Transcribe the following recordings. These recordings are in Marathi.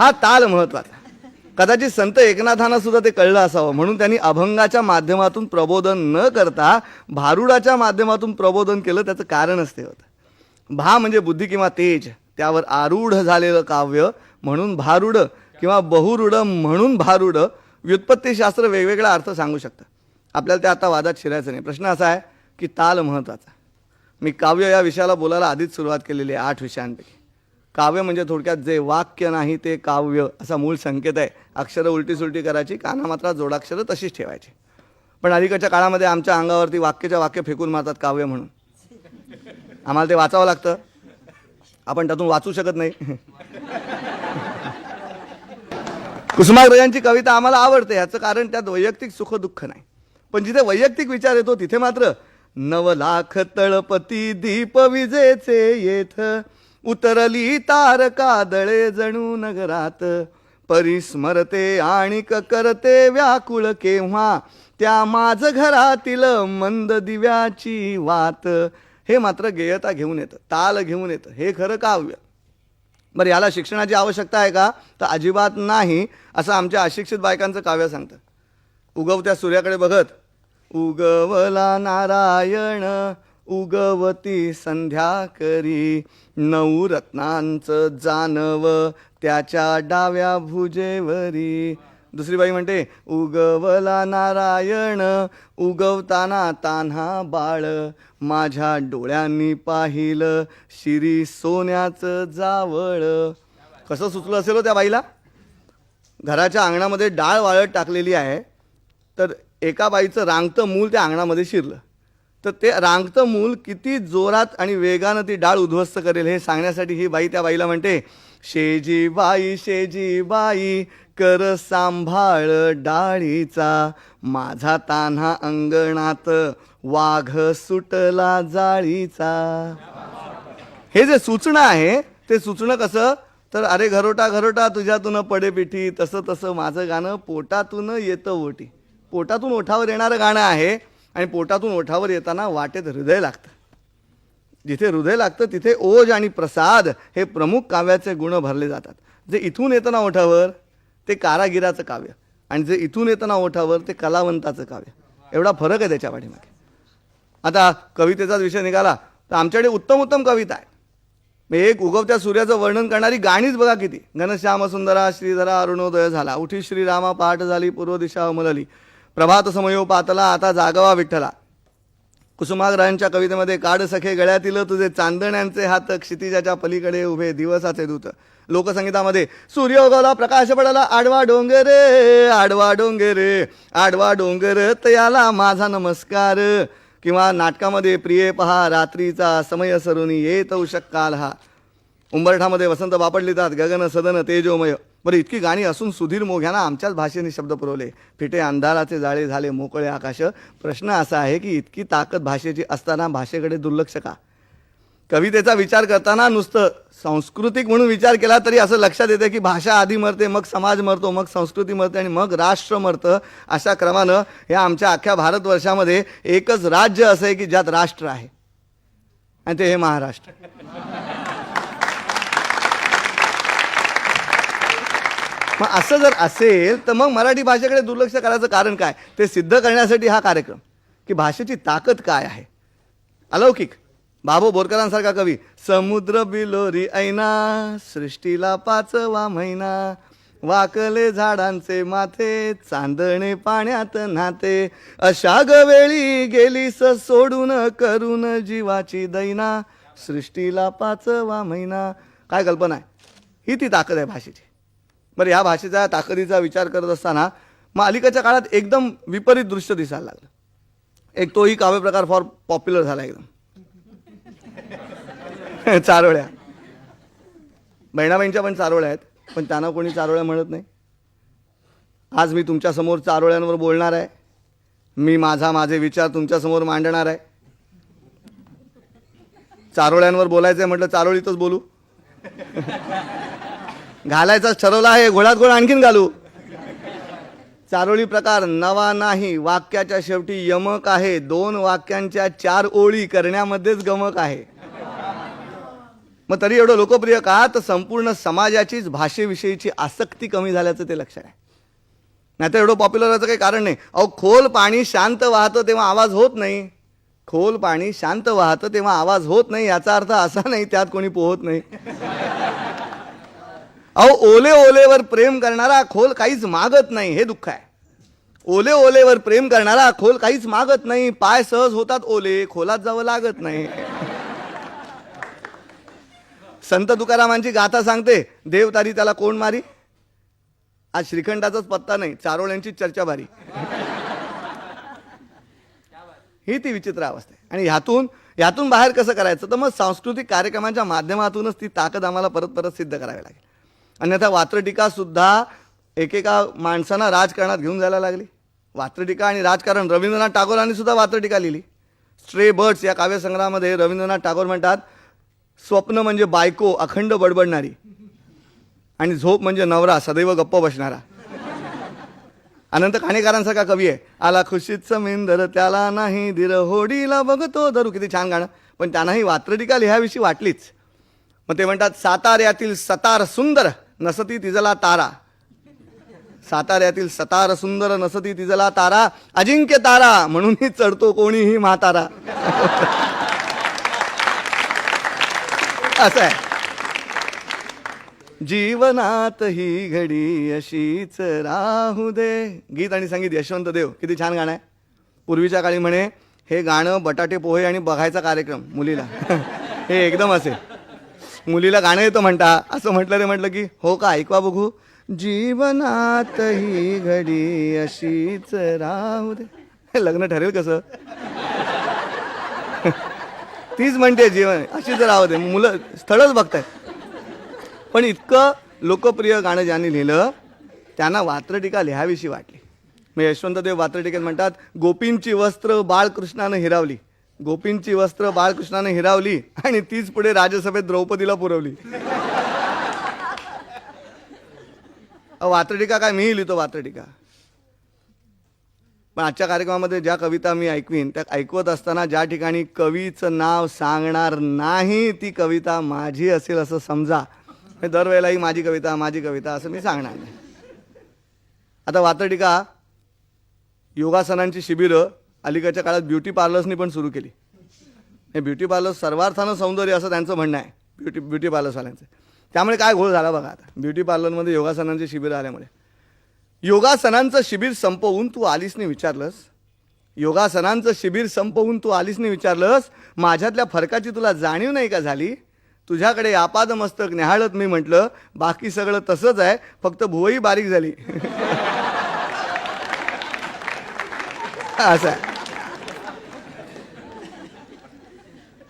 हा ताल महत्त्वाचा. कदाचित संत एकनाथांना सुद्धा ते कळलं असावं. म्हणून त्यांनी अभंगाच्या माध्यमातून प्रबोधन न करता भारुडाच्या माध्यमातून प्रबोधन केलं त्याचं कारणच ते होतं. भा म्हणजे बुद्धी किंवा तेज त्यावर आरूढ झालेलं काव्य म्हणून भारूढ किंवा बहुरूढ म्हणून भारूढ व्युत्पत्तीशास्त्र वेगवेगळा अर्थ सांगू शकतं. आपल्याला ते आता वादात शिरायचं नाही. प्रश्न असा आहे की ताल महत्त्वाचा मी काव्य या विषयाला बोलायला आधीच सुरुवात केलेली आहे आठ विषयांपैकी. काव्य म्हणजे थोडक्यात जे वाक्य नाही ते काव्य असा मूळ संकेत आहे. अक्षरं उलटी सुलटी करायची काना मात्र जोडाक्षरं तशीच ठेवायची. पण अलीकडच्या काळामध्ये आमच्या अंगावरती वाक्याच्या वाक्य फेकून मारतात काव्य म्हणून. आम्हाला ते वाचावं लागतं. आपण त्यातून वाचू शकत नाही. कुसुमाग्रजांची कविता आम्हाला आवडते. याचं कारण त्यात वैयक्तिक सुख दुःख नाही. पण जिथे वैयक्तिक विचार येतो तिथे मात्र नव लाख तळपती दीप विजेचे येथ उतरली तारका दळे जणू नगरात. परिस्मरते आणि करते व्याकुळ केव्हा? त्या माझ घरातील मंद दिव्याची वात. हे मात्र गेयता घेऊन येतं ताल घेऊन येतं. हे खरं काव्य. बरं याला शिक्षणाची आवश्यकता आहे का? तर अजिबात नाही असं आमच्या अशिक्षित बायकांचं काव्य सांगतं. उगवत्या सूर्याकडे बघत उगवला नारायण उगवती संध्या करी. नऊ रत्नांचं जानव त्याच्या डाव्या भुजेवरी. दुसरी बाई म्हणते उगवला नारायण उगवताना तान्हा बाळ. माझ्या डोळ्यांनी पाहिलं शिरी सोन्याचं जावळ. कसं सुचलं असेल हो त्या बाईला? घराच्या अंगणामध्ये डाळ वाळत टाकलेली आहे तर एका बाईचं रांगतं मूल त्या अंगणामध्ये शिरलं. तर ते रांगतं मूल किती जोरात आणि वेगानं ती डाळ उद्ध्वस्त करेल हे सांगण्यासाठी ही बाई त्या बाईला म्हणते शेजी बाई शेजी बाई कर सांभाळ डाळीचा माझा तान्हा अंगणात वाघ सुटला जाळीचा. हे जे सुचणं आहे ते सुचणं कसं? तर अरे घरोटा घरोटा तुझ्यातून पडे पिठी तसं तसं माझं गाणं पोटातून येतं ओटी. पोटातून ओठावर येणारं गाणं आहे आणि पोटातून ओठावर येताना वाटेत हृदय लागतं. जिथे हृदय लागतं तिथे ओज आणि प्रसाद हे प्रमुख काव्याचे गुण भरले जातात. जे इथून येतं ना ओठावर ते कारागिराचं काव्य. आणि जे इथून येतं ना ओठावर ते कलावंताचं काव्य. एवढा फरक आहे त्याच्या पाठीमागे. आता कवितेचाच विषय निघाला तर आमच्याकडे उत्तम उत्तम कविता आहे एक उगवत्या सूर्याचं वर्णन करणारी गाणीच बघा किती. घनश्यामसुंदरा श्रीधरा अरुणोदय झाला. उठी श्रीरामा पाठ झाली पूर्व दिशा अमलली. प्रभात समयो पातला आता जागवा विठ्ठला. कुसुमाग्रहांच्या कवितेमध्ये काड सखे गळ्यातील तुझे चांदण्यांचे हात क्षितिजाच्या पलीकडे उभे दिवसाचे दूत. लोकसंगीतामध्ये सूर्य उगवला प्रकाश पडला आडवा डोंगरे आडवा डोंगरे आडवा डोंगर तयाला माझा नमस्कार. किंवा नाटकामध्ये प्रिये पहा रात्रीचा समय सरुनी येत शक्काल हा. उंबरठामध्ये वसंत बापड लिहितात गगन सदन तेजोमय. बरं इतकी गाणी असून सुधीर मोघ्यानं आमच्याच भाषेने शब्द पुरवले. फिटे अंधाराचे जाळे झाले मोकळे आकाश. प्रश्न असा आहे की इतकी ताकद भाषेची असताना भाषेकडे दुर्लक्ष का? कवितेचा विचार करताना नुसतं सांस्कृतिक म्हणून विचार केला तरी असं लक्षात येतं की भाषा आधी मरते मग समाज मरतो मग संस्कृती मरते आणि मग राष्ट्र मरतं. अशा क्रमानं या आमच्या अख्ख्या भारतवर्षामध्ये एकच राज्य असं आहे की ज्यात राष्ट्र आहे. आणि ते हे महाराष्ट्र. मग असं जर असेल तर मग मराठी भाषेकडे दुर्लक्ष करायचं कारण काय? ते सिद्ध करण्यासाठी हा कार्यक्रम. की भाषेची ताकद काय आहे? अलौकिक. बाबू बोरकरांसारखा कवी समुद्र बिलोरी ऐना सृष्टीला पाचवा महिना. वाकले झाडांचे माथे चांदणे पाण्यात नाते अशा गवेळी गेलीस सोडून करून जीवाची दैना. सृष्टीला पाचवा महिना. काय कल्पना आहे? ही ती ताकद आहे भाषेची. बरं ह्या भाषेचा ताकदीचा विचार करत असताना मग अलीकडच्या काळात एकदम विपरीत दृश्य दिसायला लागलं. एक तोही काव्यप्रकार फार पॉप्युलर झाला एकदम. चारोळ्या. बहिणाबाईंच्या पण चारोळ्या आहेत पण त्यांना कोणी चारोळ्या म्हणत नाही. आज मी तुमच्यासमोर चारोळ्यांवर बोलणार आहे. मी माझा माझे विचार तुमच्यासमोर मांडणार आहे. चारोळ्यांवर बोलायचं आहे म्हटलं चारोळीतच बोलू. घालायचाच ठरवला आहे घोळात घोळ आणखीन घालू. चारोळी प्रकार नवा नाही वाक्याच्या शेवटी यमक आहे. दोन वाक्यांच्या चार ओळी करण्यामध्येच गमक आहे. मग तरी एवढं लोकप्रिय का? तर संपूर्ण समाजाचीच भाषेविषयीची आसक्ती कमी झाल्याचं ते लक्षात आहे. नाही तर एवढं पॉप्युलर व्हायचं काही कारण नाही. अहो खोल पाणी शांत वाहतं तेव्हा आवाज होत नाही. खोल पाणी शांत वाहतं तेव्हा आवाज होत नाही याचा अर्थ असा नाही त्यात कोणी पोहत नाही. अहो ओले ओलेवर प्रेम करणारा खोल काहीच मागत नाही. हे दुःख आहे. ओले ओलेवर प्रेम करणारा खोल काहीच मागत नाही. पाय सहज होतात ओले खोलात जावं लागत नाही. संत तुकारामांची गाथा सांगते देव तारी त्याला कोण मारी? आज श्रीखंडाचाच पत्ता नाही चारोळ्यांची चर्चा भारी. ही ती विचित्र अवस्था आहे. आणि ह्यातून ह्यातून बाहेर कसं करायचं? तर मग सांस्कृतिक कार्यक्रमांच्या माध्यमातूनच ती ताकद आम्हाला परत परत सिद्ध करावी लागेल. अन्यथा वात्रटीकासुद्धा एकेका माणसांना राजकारणात घेऊन जायला लागली. वात्रटीका आणि राजकारण रवींद्रनाथ टागोरांनी सुद्धा वात्रटीका लिहिली. स्ट्रे बर्ड्स या काव्यसंग्रहामध्ये रवींद्रनाथ टागोर म्हणतात स्वप्न म्हणजे बायको अखंड बडबडणारी आणि झोप म्हणजे नवरा सदैव गप्प बसणारा. अनंत खाणेकरांसारखा कवी आहे. आला खुशीत मेंदर त्याला नाही धीर होडीला बघतो धरू. किती छान गाणं. पण त्यांनाही वात्रटिका लिहाविषयी वाटलीच. मग ते म्हणतात साताऱ्यातील सतार सुंदर नसती तिजला तारा. साताऱ्यातील सतार सुंदर नसती तिजला तारा अजिंक्य तारा म्हणूनही चढतो कोणीही म्हातारा. असं आहे. जीवनात ही घडी अशीच राहू दे. गीत आणि संगीत यशवंत देव किती छान गाणं आहे. पूर्वीच्या काळी म्हणे हे गाणं बटाटे पोहे आणि बघायचा कार्यक्रम मुलीला. हे एकदम असे. मुलीला गाणं येतं म्हणता. असं म्हटलं रे म्हटलं की हो का ऐकवा बघू. जीवनात ही घडी अशीच राहू दे. लग्न ठरेल कसं? तीच म्हणते जीवन अशीच राहू दे. मुलं स्थळच बघतायत. पण इतकं लोकप्रिय गाणं ज्यांनी लिहिलं त्यांना वात्रटिका लिहावीशी वाटली. मग यशवंतदेव वात्रटिकेत म्हणतात गोपींची वस्त्र बाळकृष्णानं हिरावली. गोपींची वस्त्र बाळकृष्णाने हिरावली आणि तीच पुढे राजसभेत द्रौपदीला पुरवली. वात्रटिका काय? मी लिहितो वात्रटिका. पण आजच्या कार्यक्रमामध्ये ज्या कविता मी ऐकवीन त्या ऐकवत असताना ज्या ठिकाणी कवीचं नाव सांगणार नाही ती कविता माझी असेल असं समजा. दरवेळेलाही दरवेळेला ही माझी कविता माझी कविता असं मी सांगणार नाही. आता वात्रटिका योगासनांची शिबिरं अलीकडच्या काळात ब्युटी पार्लर्सनी पण सुरू केली. हे ब्युटी पार्लर्स सर्वार्थानं सौंदर्य असं त्यांचं म्हणणं आहे ब्युटी ब्युटी पार्लर्सवाल्यांचं. त्यामुळे काय घोळ झाला बघा आता. ब्युटी पार्लरमध्ये योगासनांचे शिबिर आल्यामुळे. योगासनांचं शिबिर संपवून तू आलीसने विचारलंस. योगासनांचं शिबिर संपवून तू आलीसने विचारलंस. माझ्यातल्या फरकाची तुला जाणीव नाही का झाली? तुझ्याकडे आपाद मस्तक निहाळत मी म्हटलं बाकी सगळं तसंच आहे फक्त भुवई बारीक झाली. असं आहे.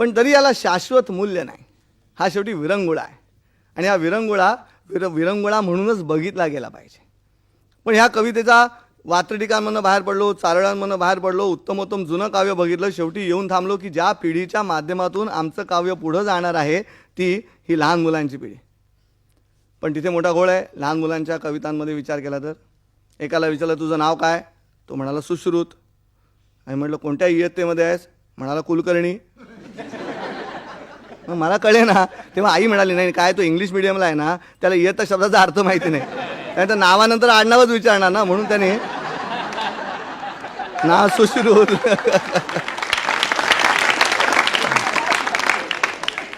पण तरी याला शाश्वत मूल्य नाही. हा शेवटी विरंगुळा आहे. आणि हा विरंगुळा विर विरंगुळा म्हणूनच बघितला गेला पाहिजे. पण ह्या कवितेचा वात्रटिकांमधनं बाहेर पडलो चारळांमधनं बाहेर पडलो उत्तमोत्तम जुनं काव्य बघितलं शेवटी येऊन थांबलो की ज्या पिढीच्या माध्यमातून आमचं काव्य पुढं जाणार आहे ती ही लहान मुलांची पिढी. पण तिथे मोठा घोळ आहे. लहान मुलांच्या कवितांमध्ये विचार केला तर एकाला विचारलं तुझं नाव काय? तो म्हणाला सुश्रुत. आणि म्हटलं कोणत्या इयत्तेमध्ये आहेस? म्हणाला कुलकर्णी. मग मला कळे ना तेव्हा आई म्हणाली नाही काय तो इंग्लिश मिडियमला आहे ना त्याला इयत्ता शब्दाचा अर्थ माहिती नाही. त्यानंतर नावानंतर आडनावच विचारणार ना म्हणून त्याने ना सुश्रुत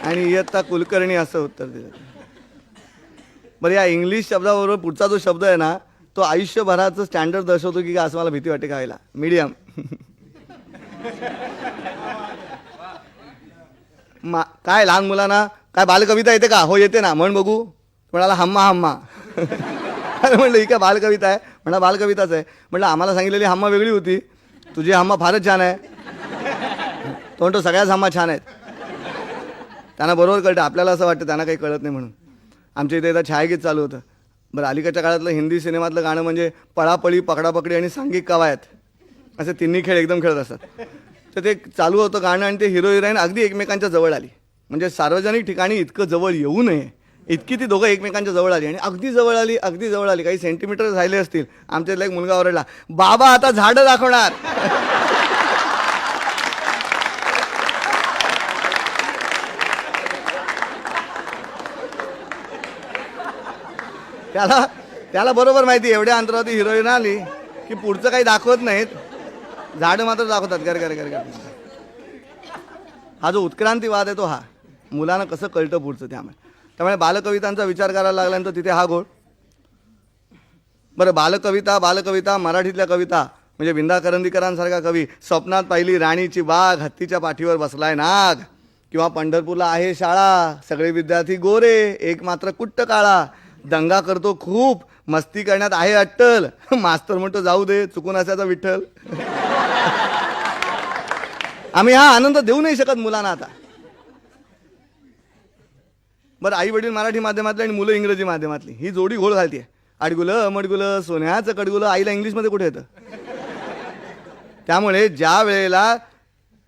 आणि इयत्ता कुलकर्णी असं उत्तर दिलं. बरं या इंग्लिश शब्दाबरोबर पुढचा जो शब्द आहे ना तो आयुष्यभराचं स्टँडर्ड दर्शवतो की असं मला भीती वाटते खायला. मीडियम मा काय लहान मुलांना? काय बालकविता येते का? हो येते ना. म्हण बघू. म्हणाला हम्मा हम्मा. अरे म्हणलं ही काय बालकविता आहे? म्हणा बालकविताच आहे. म्हटलं आम्हाला सांगितलेली हम्मा वेगळी होती. तुझी हम्मा फारच छान आहे. तो म्हणतो सगळ्याच हम्मा छान आहेत. त्यांना बरोबर कळतं. आपल्याला असं वाटतं त्यांना काही कळत नाही म्हणून. आमच्या इथे एकदा छायागीत चालू होतं. बरं अलीकडच्या काळातलं हिंदी सिनेमातलं गाणं म्हणजे पळापळी पकडापकडी आणि सांघिक कवायत. असे तिन्ही खेळ एकदम खेळत असतात. तर ते चालू होतं गाणं आणि ते हिरो हिरोईन अगदी एकमेकांच्या जवळ आली. म्हणजे सार्वजनिक ठिकाणी इतकं जवळ येऊ नये. इतकी ती दोघं एकमेकांच्या जवळ आली आणि अगदी जवळ आली अगदी जवळ आली. काही सेंटीमीटर झाले असतील. आमच्यातला एक मुलगा ओरडला बाबा आता झाडं दाखवणार. त्याला त्याला बरोबर माहिती एवढ्या अंतरावरती हिरोईन आली की पुढचं काही दाखवत नाहीत. झाडं मात्र दाखवतात. गर गर गर गर हा जो उत्क्रांतीवाद आहे तो हा. मुलांना कसं कळतं पुढचं त्यामुळे. त्यामुळे बालकवितांचा विचार करायला लागल्यानंतर तिथे हा गोळ बरं बालकविता बालकविता मराठीतल्या कविता म्हणजे विंदा करंदीकरांसारखा कवी स्वप्नात पाहिली राणीची बाग हत्तीच्या पाठीवर बसलाय नाग. किंवा पंढरपूरला आहे शाळा सगळे विद्यार्थी गोरे एक मात्र कुट्ट काळा. दंगा करतो खूप मस्ती करण्यात आहे अट्टल. मास्तर म्हणतो जाऊ दे चुकून असायचा विठ्ठल. आम्ही हा आनंद देऊ नाही शकत मुलांना आता. बरं आई वडील मराठी माध्यमातली आणि मुलं इंग्रजी माध्यमातली. ही जोडी घोळ घालते आडगुलं मडगुलं सोन्याचं कडगुलं आईला इंग्लिशमध्ये कुठे येतं? त्यामुळे ज्या वेळेला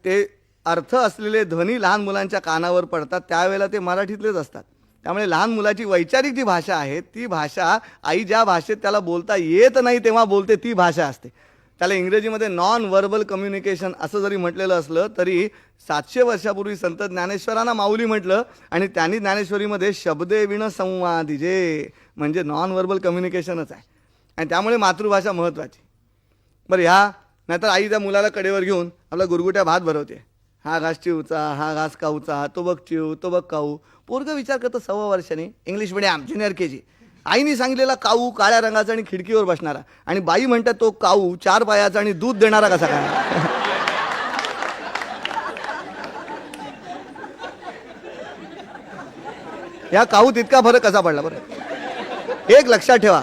ते अर्थ असलेले ध्वनी लहान मुलांच्या कानावर पडतात त्यावेळेला ते मराठीतलेच असतात. त्यामुळे लहान मुलाची वैचारिक जी भाषा आहे ती भाषा आई ज्या भाषेत त्याला बोलता येत नाही तेव्हा बोलते ती भाषा असते. त्याला इंग्रजीमध्ये नॉन व्हर्बल कम्युनिकेशन असं जरी म्हटलेलं असलं तरी सातशे वर्षापूर्वी संत ज्ञानेश्वरांना माऊली म्हटलं आणि त्यांनी ज्ञानेश्वरीमध्ये शब्दे विण संवादिजे म्हणजे नॉन व्हर्बल कम्युनिकेशनच आहे. आणि त्यामुळे मातृभाषा महत्त्वाची. बरं ह्या नाहीतर आई त्या मुलाला कडेवर घेऊन आपला गुरगुट्या भात भरवते. हा घास चिवचा हा घास काऊचा तो बघ चिव तो बघ काऊ. पोरग विचार करतो सव्वा वर्षाने. English medium junior K G आईने सांगितलेला काऊ काळ्या रंगाचा आणि खिडकीवर बसणारा. आणि बाई म्हणतात तो काऊ चार पायाचा आणि दूध देणारा कसा काय? या काऊ तितका फरक कसा पडला बरं? एक लक्षात ठेवा.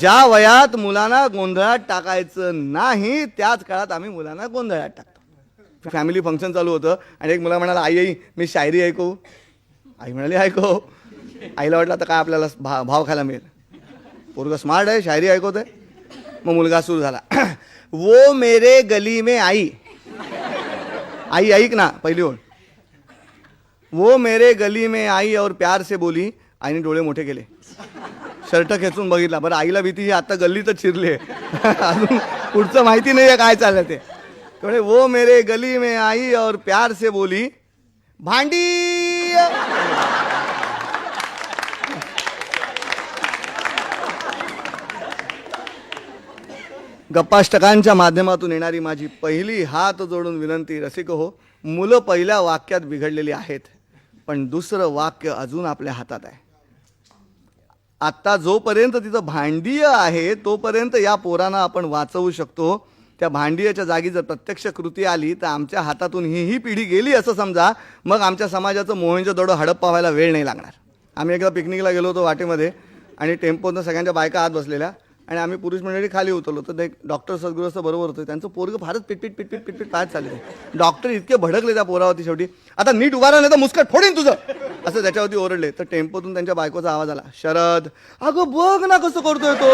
ज्या वयात मुलांना गोंधळात टाकायचं नाही त्याच काळात आम्ही मुलांना गोंधळात टाकतो. फॅमिली फंक्शन चालू होतं आणि एक मुला म्हणाला आई आई मी शायरी ऐकू. आई म्हणाली ऐकू. आईला वाटलं आता काय आपल्याला भा भाव खायला मिळेल. पोरगं स्मार्ट आहे शायरी ऐकवतोय. मग मुलगा सुरू झाला. वो मेरे गली में आई. आई ऐक ना पहिली ओळ. वो मेरे गली में आई और प्यार से बोली आईने डोळे मोठे केले. शर्ट खेचून बघितला. बरं आईला भीती ही आता गल्लीतच चिरली आहे. अजून पुढचं माहिती नाही आहे काय चाललं ते. थोडे वो मेरे गली में आई और प्यार से बोली भांडी. गप्पाष्टकांच्या माध्यमातून येणारी माझी पहिली हात जोडून विनंती रसिक हो मुलं पहिल्या वाक्यात बिघडलेली आहेत पण दुसरं वाक्य अजून आपल्या हातात आहे. आत्ता जोपर्यंत तिचं भांडीय आहे तोपर्यंत या पोरांना आपण वाचवू शकतो हो. त्या भांडीयाच्या जागी जर प्रत्यक्ष कृती आली तर आमच्या हातातून ही ही पिढी गेली असं समजा मग आमच्या समाजाचं मोहनचं दडो हडप्पा व्हायला वेळ नाही लागणार. आम्ही एकदा पिकनिकला गेलो होतो वाटेमध्ये आणि टेम्पोनं सगळ्यांच्या बायका आत बसलेल्या. आणि आम्ही पुरुष मंडळी खाली उतरलो. तर एक डॉक्टर असं बरोबर होतं. त्यांचं पोरगं फारच पिटपिट पिटपिट पिटपिट पाहत चालले. डॉक्टर इतके भडकले त्या पोरावरती शेवटी. आता नीट उभा राहा नाही तर मुस्कट फोडीन तुझं. असं त्याच्यावरती ओरडले. तर टेम्पोतून त्यांच्या बायकोचा आवाज आला. शरद अगं बघ ना कसं करतोय तो.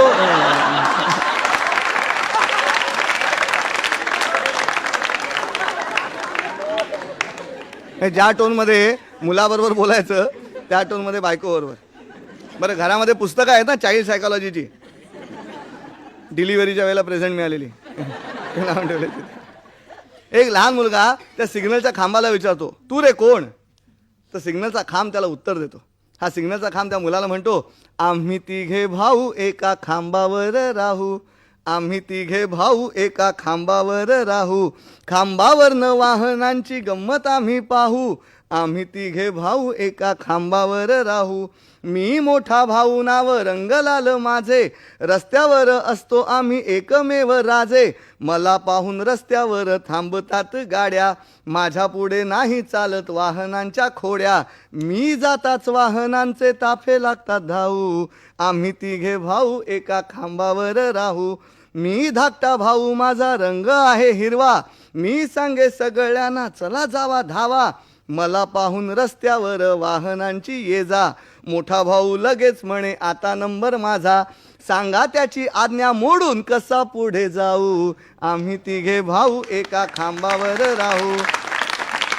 ज्या टोनमध्ये मुलाबरोबर बोलायचं त्या टोनमध्ये बायकोबरोबर. बरं घरामध्ये पुस्तकं आहेत ना चाइल्ड सायकॉलॉजीची. डिलिव्हरीच्या वेळेला प्रेझेंट मिळालेली. लावून ठेवले एक लहान मुलगा त्या सिग्नलच्या खांबाला विचारतो तू रे कोण? तर सिग्नलचा खांब त्याला उत्तर देतो. हा सिग्नलचा खांब त्या मुलाला म्हणतो आम्ही तिघे भाऊ एका खांबावर राहू. आम्ही तिघे भाऊ एका खांबावर राहू. खांबावर न वाहनांची गंमत आम्ही पाहू. आम्ही तिघे भाऊ एका खांबावर राहू. मी मोठा भाऊ नाव रंगलाल माझे. रस्त्यावर असतो आम्ही एकमेव राजे. मला पाहून रस्त्यावर थांबतात गाड्या. माझ्या पुढे नाही चालत वाहनांच्या खोड्या. मी जाताच वाहनांचे ताफे लागतात धावू. आम्ही तिघे भाऊ एका खांबावर राहू. मी धाकटा भाऊ माझा रंग आहे हिरवा. मी सांगे सगळ्यांना चला जावा धावा. मला पाहून रस्त्यावर वाहनांची ये जा. मोठा भाऊ लगेच म्हणे आता नंबर माझा. सांगा त्याची आज्ञा मोडून कसा पुढे जाऊ? आम्ही तिघे भाऊ एका खांबावर राहू.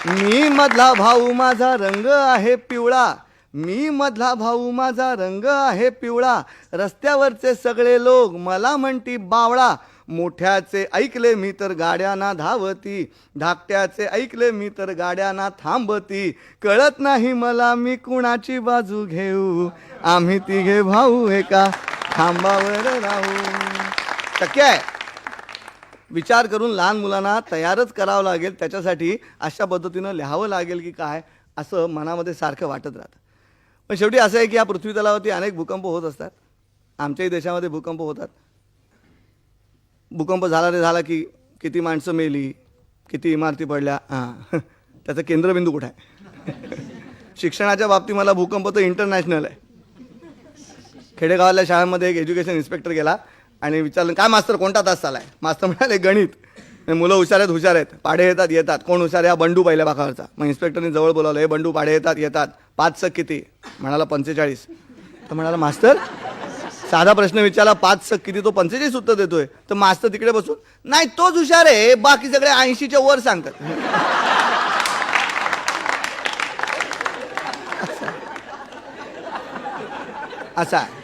मी मधला भाऊ माझा रंग आहे पिवळा. मी मधला भाऊ माझा रंग आहे पिवळा. रस्त्यावरचे सगळे लोक मला म्हणती बावळा. मोठ्याचे ऐकले मी तर गाड्यांना धावती धाकट्याचे ऐकले मी तर गाड्यांना थांबती. कळत नाही मला मी कुणाची बाजू घेऊ? आम्ही तिघे भाऊ एका खांबावर राहू. शक्य आहे. विचार करून लहान मुलांना तयारच करावं लागेल. त्याच्यासाठी अशा पद्धतीनं लिहावं लागेल की काय असं मनामध्ये सारखं वाटत राहतं. पण शेवटी असं आहे की या पृथ्वी तलावरती अनेक भूकंप होत असतात. आमच्याही देशामध्ये भूकंप होतात. भूकंप झाला रे झाला की किती माणसं मेली किती इमारती पडल्या. हां. त्याचं केंद्रबिंदू कुठं आहे? शिक्षणाच्या बाबतीत मला भूकंप तर इंटरनॅशनल आहे. खेडेगावातल्या शाळांमध्ये एक एज्युकेशन इन्स्पेक्टर गेला आणि विचारलं काय मास्तर कोणता तास चालाय? मास्तर म्हणाले गणित. मुलं हुशार आहेत हुशार आहेत. पाडे येतात येतात. कोण हुशार आहे? बंडू पहिल्या भागावरचा मग इन्स्पेक्टरने जवळ बोलावलं हे बंडू पाडे येतात येतात. पाच सक किती? म्हणाला पंचेचाळीस. तर म्हणाला मास्तर साधा प्रश्न विचारला पाच सक किती तो पंचेचाळीस उत्तर देतोय. तर मास्तर तिकडे बसून नाही तोच हुशार आहे बाकी सगळे ऐंशीच्या वर सांगतात. असा आहे.